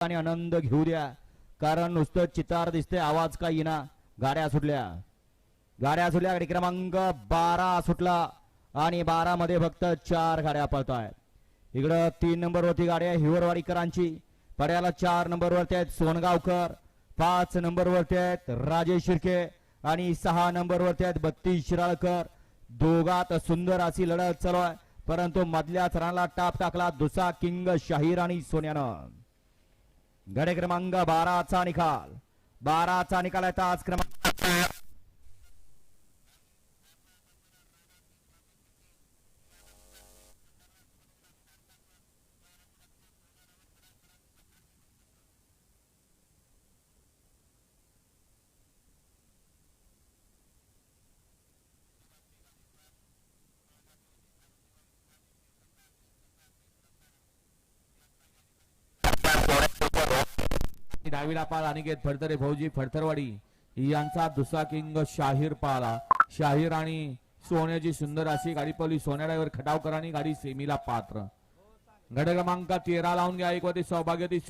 आणि आनंद घेऊ द्या. कारण नुसतं चितार दिसते आवाज का येईना गाड्या सुटल्या. गाड्या सुटल्या गाडी क्रमांक बारा सुटला. आणि बारा मध्ये फक्त चार गाड्या पळत आहेत इकडं तीन नंबर वरती गाड्या हिवरवाडीकरांची. पड्याला चार नंबर वरती आहेत सोनगावकर. पाच नंबर वरती आहेत राजेश शिर्के. आणि सहा नंबर वरती आहेत बत्तीस शिराळकर. दोघात सुंदर अशी लढत चालू आहे. परंतु मधल्या चरणाला टाप टाकला दुसरा किंग शाहीर आणि सोन्यानं. गडे क्रमांक बाराचा निकाल. बाराचा निकाल आहे आज क्रमांक डावीला पाल अनिकेत फडतरे भाऊजी फडतरवाडी. यांचा दुसरा किंग शाहीर पाला शाहीर आणि सोन्याची सुंदर अशी गाडी पळली सोन्या ड्रायव्हर खटावकरांनी गाडी सेमीला पात्र. गड क्रमांक तेरा लावून घ्या. एक वरती